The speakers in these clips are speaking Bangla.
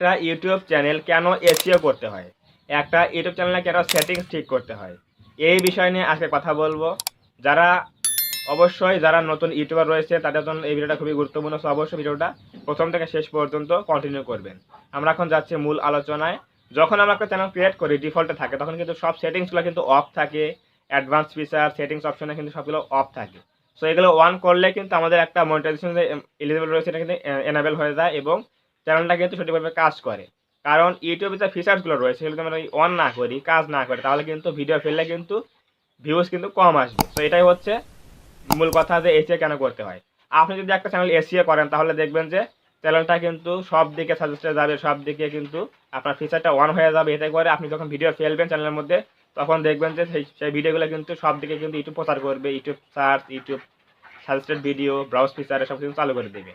একটা ইউটিউব চ্যানেল কেন এসিও করতে হয়? একটা ইউটিউব চ্যানেলে কেন সেটিংস ঠিক করতে হয়? এই বিষয় নিয়ে আজকে কথা বলব। যারা অবশ্যই যারা নতুন ইউটিউবার রয়েছে, তাদের জন্য এই ভিডিওটা খুবই গুরুত্বপূর্ণ। সো অবশ্যই ভিডিওটা প্রথম থেকে শেষ পর্যন্ত কন্টিনিউ করবেন। আমরা এখন যাচ্ছি মূল আলোচনায়। যখন আমরা একটা চ্যানেল ক্রিয়েট করি ডিফল্টে থাকে, তখন কিন্তু সব সেটিংসগুলো কিন্তু অফ থাকে। অ্যাডভান্স ফিচার সেটিংস অপশনে কিন্তু সবগুলো অফ থাকে। সো এগুলো অন করলে কিন্তু আমাদের একটা মনিটাইজেশন এলিজিবল রয়েছে, এটা কিন্তু এনাবেল হয়ে যায় এবং চ্যানেলটা কিন্তু সঠিকভাবে কাজ করে। কারণ ইউটিউবে যে ফিচার্সগুলো রয়েছে, সেগুলো আমরা অন না করি, কাজ না করি, তাহলে কিন্তু ভিডিও ফেললে কিন্তু ভিউজ কিন্তু কম আসবে। তো এটাই হচ্ছে মূল কথা যে এসিও কেন করতে হয়। আপনি যদি একটা চ্যানেল এসিও করেন, তাহলে দেখবেন যে চ্যানেলটা কিন্তু সব দিকে সাজেস্টে যাবে সব দিকে কিন্তু আপনার ফিচারটা অন হয়ে যাবে। এতে করে আপনি যখন ভিডিও ফেলবেন চ্যানেলের মধ্যে, তখন দেখবেন যে সেই সেই ভিডিওগুলো কিন্তু সব দিকে কিন্তু ইউটিউব প্রচার করবে YouTube search YouTube suggested video browse feature এসব কিন্তু চালু করে দেবে।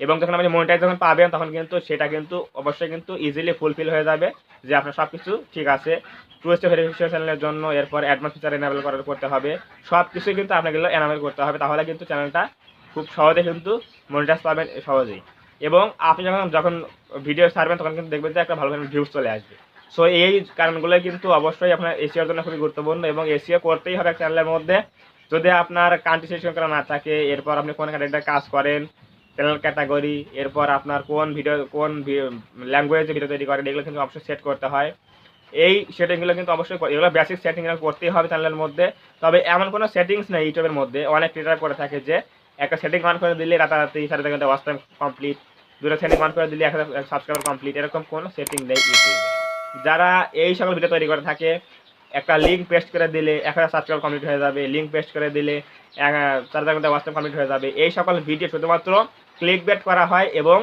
এবং যখন আপনি মনিটাইজ যখন পাবেন, তখন কিন্তু সেটা কিন্তু অবশ্যই কিন্তু ইজিলি ফুলফিল হয়ে যাবে যে আপনার সব কিছু ঠিক আছে। টু স্টেপ ভেরিফিকেশনের জন্য এরপর অ্যাডভান্স ফিচার এনাবেল করার করতে হবে। সব কিছুই কিন্তু আপনাকে এনাবেল করতে হবে। তাহলে কিন্তু চ্যানেলটা খুব সহজে কিন্তু মনিটাইজ পাবেন সহজেই। এবং আপনি যখন যখন ভিডিও ছাড়বেন, তখন কিন্তু দেখবেন যে একটা ভালো ভিউজ চলে আসবে। সো এই কারণগুলো কিন্তু অবশ্যই আপনার এসিওর জন্য খুবই গুরুত্বপূর্ণ এবং এসিও করতেই হবে চ্যানেলের মধ্যে। যদি আপনার কান্ট্রি সিলেকশন করা না থাকে, এরপর আপনি কোন কাজ করেন চ্যানেল ক্যাটাগরি এরপর আপনার কোন ভিডিও কোন ল্যাঙ্গুয়েজে ভিডিও তৈরি করেন এগুলো কিন্তু অবশ্যই সেট করতে হয়। এই সেটিংগুলো কিন্তু অবশ্যই এগুলো বেসিক সেটিং করতেই হবে চ্যানেলের মধ্যে। তবে এমন কোনো সেটিংস নেই ইউটিউবের মধ্যে। অনেক ক্রিয়েটার করে থাকে যে, একটা সেটিং অন করে দিলে রাতারাতি সাড়ে তিন ঘণ্টা ওয়াচ টাইম কমপ্লিট দুটো সেটিং অন করে দিলে এক হাজার সাবস্ক্রাইবার কমপ্লিট এরকম কোনো সেটিং নেই ইউটিউবে যারা এই সকল ভিডিও তৈরি করে থাকে, একটা লিঙ্ক পেস্ট করে দিলে এক হাজার সাবস্ক্রাইবার কমপ্লিট হয়ে যাবে লিঙ্ক পেস্ট করে দিলে চার হাজার ঘণ্টা ওয়াচ টাইম কমপ্লিট হয়ে যাবে। এই সকল ভিডিও শুধুমাত্র ক্লিক বেট করা হয় এবং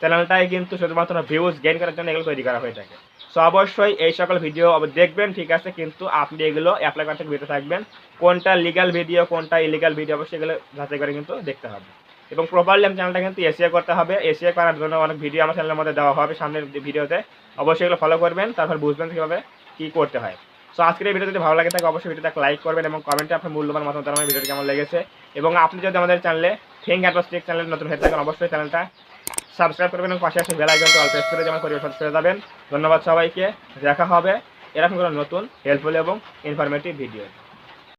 চ্যানেলটাই কিন্তু শুধুমাত্র ভিউজ গেইন করার জন্য এগুলো তৈরি করা হয়ে থাকে। সো অবশ্যই এই সকল ভিডিও দেখবেন, ঠিক আছে? কিন্তু আপনি এগুলো অ্যাপ্লাই করতে ভিডিও থাকবেন। কোনটা লিগাল ভিডিও কোনটা ইলিগাল ভিডিও অবশ্যই এগুলো যাচাই করে কিন্তু দেখতে হবে। এবং প্রপারলি আমি চ্যানেলটা কিন্তু এসিয়া করতে হবে। এসিয়া করার জন্য অনেক ভিডিও আমার চ্যানেলের মধ্যে দেওয়া হবে সামনের ভিডিওতে অবশ্যই এগুলো ফলো করবেন, তারপর বুঝবেন কীভাবে কী করতে হয়। সো আজকের এই ভিডিও যদি ভালো লাগে থাকে, অবশ্যই ভিডিওটা লাইক করবেন এবং কমেন্টে আপনার মূল্যবান মতামত জানাবেন ভিডিওটি কেমন লেগেছে। এবং আপনি যদি আমাদের চ্যানেলে থিঙ্ক অ্যাটমসটিক চ্যানেল নতুন হয়ে থাকেন অবশ্যই চ্যানেলটা সাবস্ক্রাইব করবেন এবং পাশে আসে বেল আইকনটা অল প্রেস করে যেমন পরিবেশন করে যাবেন। ধন্যবাদ সবাইকে। দেখা হবে এরকম কোনো নতুন হেল্পফুল এবং ইনফরমেটিভ ভিডিও